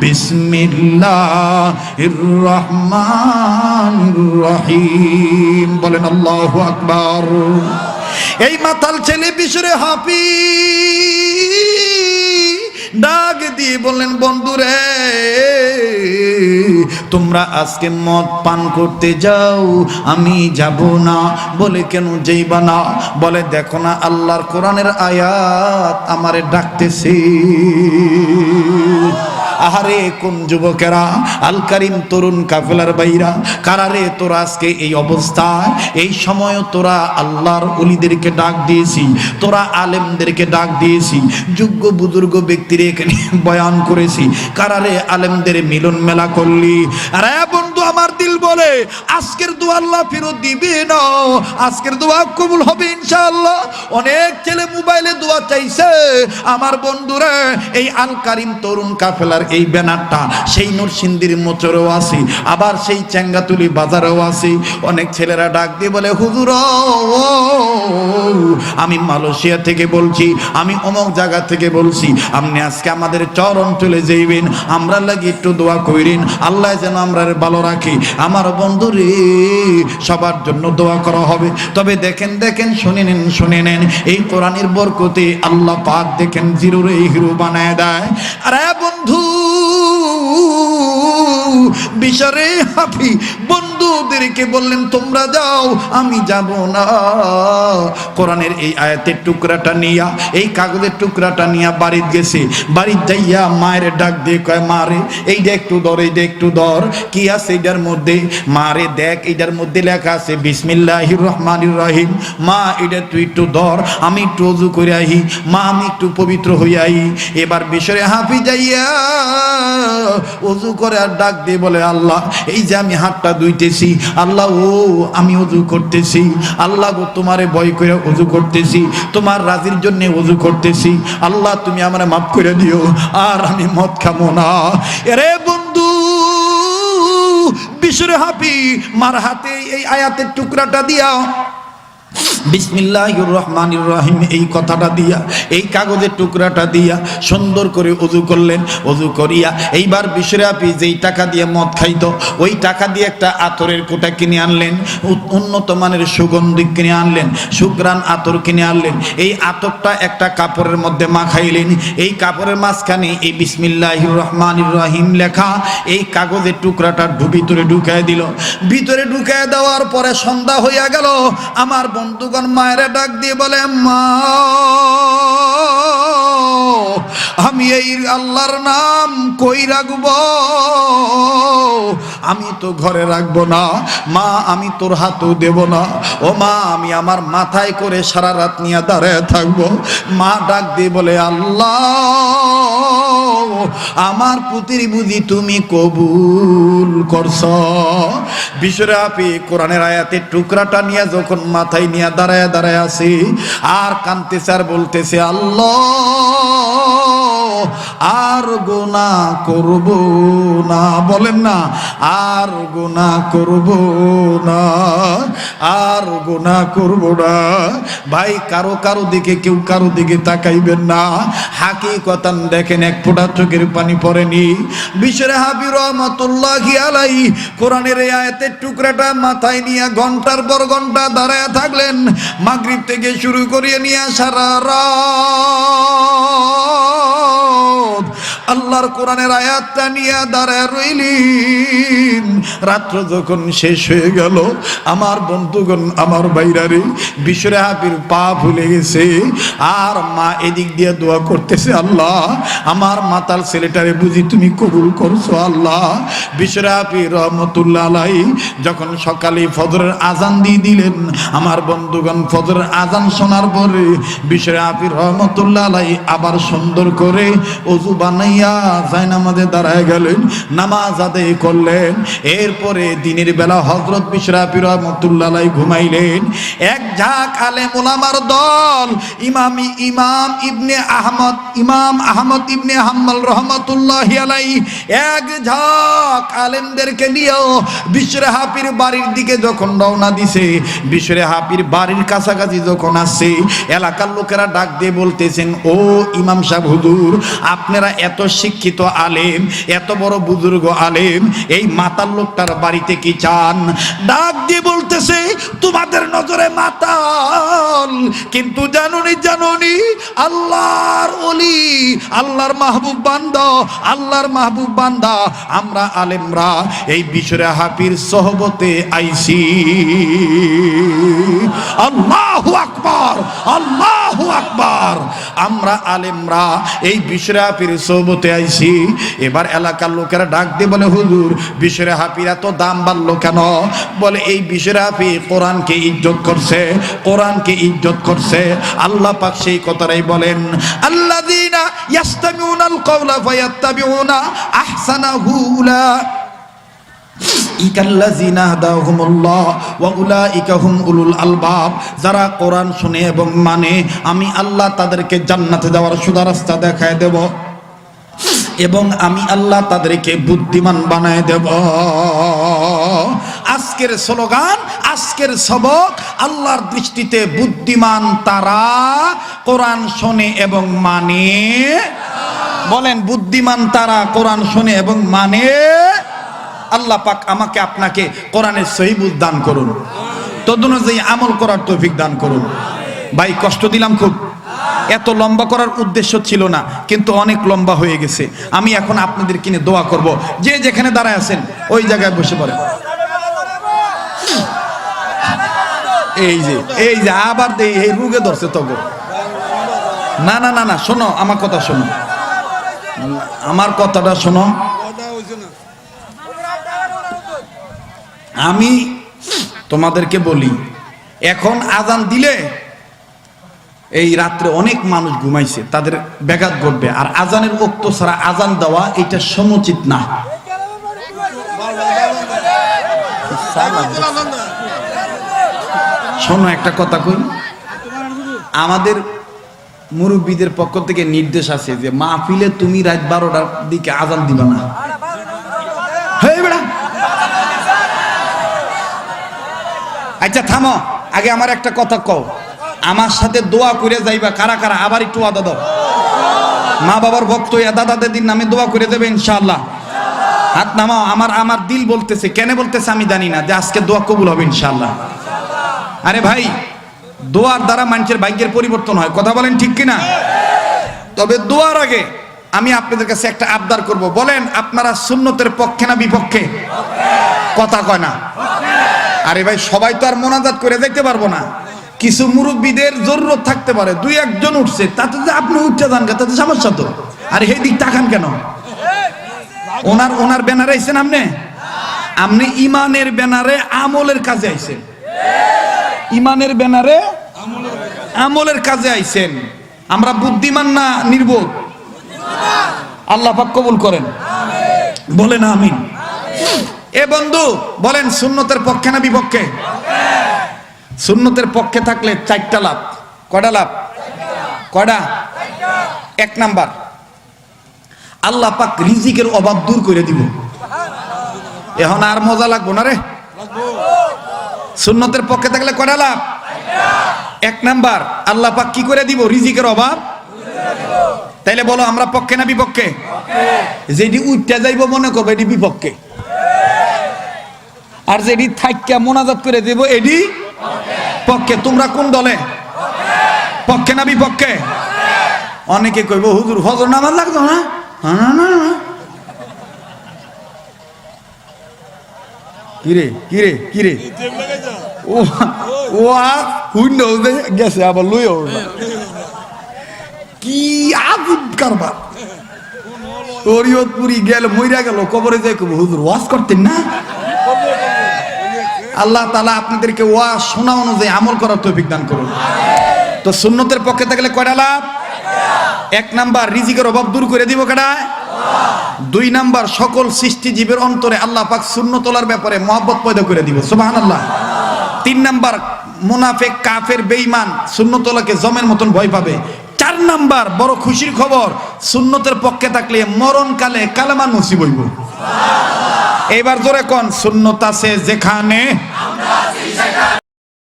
বিসমিল্লাহ রহমান রহিম। বলেন আল্লাহ আকবার। এই মাতাল ছেলে বিশরে হাফি। ডাক দিয়ে বললেন, বন্ধুরে, তোমরা আজকে মদ পান করতে যাও, আমি যাব না। বলে, কেন যাইবা না? বলে, দেখো না, আল্লাহর কোরআনের আয়াত আমারে ডাকতেছে। আহারে কোন যুবকেরা? আল কারিম তরুণ কাফেলার বাইরা কারারে তোরা আজকে এই অবস্থায়? এই সময় তোরা আল্লাহর অলিদেরকে ডাক দিয়েছি, তোরা আলেমদেরকে ডাক দিয়েছি, যোগ্য বুজুর্গ ব্যক্তির এখানে বয়ান করেছি কারারে আলেমদের মিলন মেলা করলি? আরে বন্ধু, আমার দিল বলে, আজকের দোয়া আল্লাহ ফেরত দিবে না, আজকের দোয়া কবুল হবে ইনশাআল্লাহ। অনেক ছেলে মোবাইলে দোয়া চাইছে, আমার বন্ধুরা, এই আল কারিম তরুণ কাফেলার এই ব্যানারটা, সেই নরসিন্দির মোচরেও আছে, আবার সেই চেঙ্গাতুলি বাজারেও আছে। অনেক ছেলেরা ডাক দিয়ে বলে, হুজুর আমি মালয়েশিয়া থেকে বলছি, আমি অমুক জায়গা থেকে বলছি, আপনি আজকে আমাদের চরণ চলে যাইবেন, আমরা লাগি একটু দোয়া কইরেন, আল্লাহ যেন আমরা ভালো রাখি। আমার বন্ধু রে, সবার জন্য দোয়া করা হবে। তবে দেখেন দেখেন, শুনে নেন শুনে নেন, এই কোরআনের বরকতে আল্লাহ পাক দেখেন, জিরোরে হিরো বানায় দেয়। আরে বন্ধু বিশারে হাফি বন্ধুদেরকে বললেন, তোমরা যাও, আমি যাব না। কোরআনের এই আয়াতের টুকরাটা নিয়া, এই কাগজের টুকরাটা নিয়া বাড়িতে গেছে। বাড়িতে যাইয়া মায়ের ডাক দিয়ে কয় মারে এইটা একটু দর এইটা একটু দর কি আছে এইটার মধ্যে? মারে দেখ এইটার মধ্যে লেখা আছে, বিসমিল্লাহির রহমানির রহিম। মা এটা তুই একটু ধর, আমি একটু অজু করে আহি, মা, আমি একটু পবিত্র হইয়া আহি। এবার বিষরে হাফি যাইয়া অজু করে আর ডাক দিয়ে বলে, আল্লাহ, এই যে আমি হাতটা ধুইতেছি, আল্লাহ, ও, আমি অজু করতেছি, আল্লাহ গো, তোমারে ভয় করে অজু করতেছি, তোমার রাজির জন্য অজু করতেছি, আল্লাহ, তুমি আমার মাফ করে দিও, আর আমি মদ খাব না। এরে বন্ধু বিশুরে হাফি, মার হাতে এই আয়াতের টুকরাটা দিয়া বিসমিল্লাহির রহমানির রহিম এই কথাটা দিয়া, এই কাগজের টুকরাটা দিয়া সুন্দর করে অজু করলেন অজু করিয়া এইবার বিশ্বরাপি যেই টাকা দিয়ে মদ খাইতো, ওই টাকা দিয়ে একটা আতরের কোটা কিনে আনলেন উন্নত মানের সুগন্ধি কিনে আনলেন সুগ্রান আতর কিনে আনলেন, এই আতরটা একটা কাপড়ের মধ্যে মাখাইলেন এই কাপড়ের মাঝখানে এই বিসমিল্লাহির রহমানির রহিম লেখা, এই কাগজের টুকরাটা ভিতরে ঢুকায় দিল, ভিতরে ঢুকায় দেওয়ার পরে সন্ধ্যা হইয়া গেল, আমার বন্ধুগণ মায়েরা ডাক দিয়ে বলে, মা, আমি এই আল্লাহর নাম কই রাখব? আমি তো ঘরে রাখব না। মা, আমি তোর হাতও দেব না। ও মা, আমি আমার মাথায় করে সারা রাত নিয়ে দাঁড়ায় থাকব। মা ডাক দিয়ে বলে, আল্লাহ আমার পুতির বুঝি তুমি কবুল করছ। বিশ্বরাপি কোরআনের আয়াতের টুকরাটা নিয়ে যখন মাথায় নিয়ে দাঁড়ায় দাঁড়ায় আছি, আর কানতেছে আর বলতেছে, আল্লাহ আর গোনা করব না। বলেন না, আর গোনা করব না, আর গোনা করব না। ভাই, কারও কারও দিকে কেউ কারও দিকে তাকাইবেন না। হাকি কথান দেখেন, এক ফোঁটা চোখের পানি পড়েনি। বিশ্বরে হাবি রহমতুল্লাহি আলাই কোরআনের এই আয়াতের টুকরাটা মাথায় নিয়ে ঘণ্টার পর ঘণ্টা দাঁড়ায় থাকলেন। মাগরিব থেকে শুরু করিয়ে নিয়ে সারা আল্লাহর কোরআনের আয়াতটা নিয়ে দাঁড়ায় রইলেন। রাত্র যখন শেষ হয়ে গেল, আমার বন্ধুগণ, আমার বাইরারে বিশ্বরে হাবির পা ভুলে গেছে। আর মা এদিক দিয়ে দোয়া করতেছে, আল্লাহ, আমার মাতাল ছেলেটারে বুঝি তুমি কবুল করছ, আল্লাহ। বিশ্বরে হাবি রহমতুল্লাহ আলাই যখন সকালে ফজরের আজান দিয়ে দিলেন, আমার বন্ধুগণ, ফজরের আজান শোনার পরে বিশ্বরে হাবি রহমতুল্লাহ আলাই আবার সুন্দর করে অজু বানাইয়া জায়নামাজে দাঁড়ায় গেলেন, নামাজ আদায় করলেন। এরপরে দিনের বেলা হজরত বিশরাফি রহমতুল্লাহ ঘুমাইলেন। এক ঝাঁক আলেম ওলামার দল, ইমামি ইমাম ইবনে আহমদ, ইমাম আহমদ ইবনে হাম্মাল রহমতুল্লাহ আলাই এক ঝাঁক আলেমদেরকে নিয়েও বিশ্বরে হাফির বাড়ির দিকে যখন রওনা দিছে বিশ্বরে হাফির বাড়ির কাছাকাছি যখন আসছে, এলাকার লোকেরা ডাক দিয়ে বলতেছেন, ও ইমাম সাহেব হুজুর, আপনি আপনারা এত শিক্ষিত আলেম, এত বড় বুজুর্গ আলেম, এই মাতাল লোকটার বাড়িতে কি চান ডাক দিয়ে বলতেছে, তোমাদের নজরে মাতাল। কিন্তু জানুনি জানুনি, আল্লাহর অলি আল্লাহর মাহবুব বান্দা, আল্লাহর মাহবুব বান্দা। আমরা আলেমরা এই বিশরে হাফির সহবতে আইসি আল্লাহু আকবার আল্লাহু আকবার। আমরা আলেমরা এই বিশরে হাফির সহবতে আইসি এবার এলাকার লোকেরা ডাক দিয়ে বলে, হুজুর, বিশরে হাফির এত দাম বাড়লো কেন? বলে, এই বিশরে হাফি কোরআনকে ইজ্জত করছে, কোরআনকে ইজ্জত করছে। আল্লাহ পাক সেই কথাটাই বলেন, আল্লাযীনা ইয়াস্তামিউনাল কওলা ফায়াত্তাবিউনা আহসানাহু উলা যারা কোরআন শুনে এবং মানে আমি আল্লাহ তাদেরকে জান্নাতে যাওয়ার সুদা রাস্তা দেখায় দেব। এবং আমি আল্লাহ তাদেরকে বুদ্ধিমান বানায় দেব। আজকের স্লোগান, আজকের সবক, আল্লাহর দৃষ্টিতে বুদ্ধিমান তারা কোরআন শোনে এবং মানে। বলেন, বুদ্ধিমান তারা কোরআন শোনে এবং মানে। আল্লাহ পাক আমাকে আপনাকে কোরআনের সহিবুল দান করুন। তদনুযায়ী আমল করার তৌফিক দান করুন। ভাই, কষ্ট দিলাম খুব। এত লম্বা করার উদ্দেশ্য ছিল না, কিন্তু অনেক লম্বা হয়ে গেছে। আমি এখন আপনাদের কিনে দোয়া করব। যে যেখানে দাঁড়ায় আছেন, ওই জায়গায় বসে পড়েন। এই যে এই যে, আবার এই রুগে ধরছে তগো না না না না, শোনো, আমার কথা শোনো। আমার কথাটা শোনো। আমি তোমাদেরকে বলি, এখন আজান দিলে এই রাত্রে অনেক মানুষ ঘুমাইছে, তাদের ব্যাঘাত ঘটবে। আর আজানের উক্ত ছাড়া আজান দেওয়া এটা সমুচিত না। শোনো, একটা কথা কই। আমাদের মুরব্বীদের পক্ষ থেকে নির্দেশ আছে যে, মাহফিলে তুমি রাত বারোটার দিকে আজান দিবা না। আচ্ছা থামো। আগে আমার একটা কথা কও। আমার সাথে দোয়া করে যাইবা। কারা কারা? আবার একটু আদা দাও। মা বাবার ভক্ত ইয়া দাদা দাদির নামে দোয়া করে দেবে ইনশাআল্লাহ। হাত নামাও। আমার আমার দিল বলতেছে। কেন বলতেছে আমি জানি না। যে আজকে দোয়া কবুল হবে ইনশাআল্লাহ। আরে ভাই, দোয়ার দ্বারা মানুষের ভাগ্যের পরিবর্তন হয়। কথা বলেন ঠিক কিনা? তবে দোয়ার আগে আমি আপনাদের কাছে একটা আবদার করব। বলেন, আপনারা সুন্নতের পক্ষে না বিপক্ষে? কথা কয় না। আরে ভাই, সবাই তো আর মোনাজাত করে দেখতে পারব না। কিছু মুরব্বীদের জরুরত থাকতে পারে। দুই একজন উঠছে, তাতে যে আপনি উঠতে যান তাতে সমস্যা তো। আর এই দিক তাকান কেন? ওনার ওনার ব্যানারে আইছেন আপনি? আপনি ইমানের ব্যানারে আমলের কাজে আইছেন। ইমানের ব্যানারে আমলের কাজে আইছেন। আমরা বুদ্ধিমান না নির্বোধ? আল্লাহ পাক কবুল করেন। বলেন আমিন। এ বন্ধু, বলেন সুন্নতের পক্ষে না বিপক্ষে? সুন্নতের পক্ষে থাকলে চারটা লাভ। কয়টা লাভ? কয়টা? এক নাম্বার। আল্লাহ পাক রিজিকের অভাব দূর করে দিব। এখন আর মজা লাগবো না রে? সুন্নতের পক্ষে থাকলে কয়টা লাভ? এক নাম্বার, আল্লাহ পাক কি করে দিব রিজিকের অভাব? তাইলে বলো, আমরা পক্ষে না বিপক্ষে? যেটি উঠতে যাইব মনে করব, এটি বিপক্ষে। আর যেটি থাইকা মোনাজাত করে দেব, এটি পক্ষে তোমরা কোন দলে? পক্ষে না বিপক্ষে? অনেকে কইব হুজুর ফজর নামাজ লাগতো না? না, না। কিরে কিরে কিরে? ও ও শূন্য গেছে আবার লই কি আজীব কারবার। শরীয়তপুরি গেল মইরা গেল কবরে যাই কব হুজুর ওয়াজ করতেন না? আল্লাহ তালা আপনাদেরকে ওয়াজ শোনা অনুযায়ী আমল করার তৌফিক দান করুন। তো সুন্নতের পক্ষে থাকলে কয়টা লাভ? এক নাম্বার, রিজিকের অভাব দূর করে দিব কেডায় দুই নাম্বার, সকল সৃষ্টি জীবের অন্তরে আল্লাহ পাক শূন্য তোলার ব্যাপারে মহব্বত পয়দা করে দিব। সুবাহান আল্লাহ তিন নাম্বার, মুনাফেক, কাফের, বেঈমান শূন্যতলাকে জমের মতন ভয় পাবে। চার নাম্বার, বড় খুশির খবর, সুন্নতের পক্ষে থাকলে মরণকালে কালেমা নসিব হইব। এবার জোরে কোন? শূন্যতা আছে যেখানে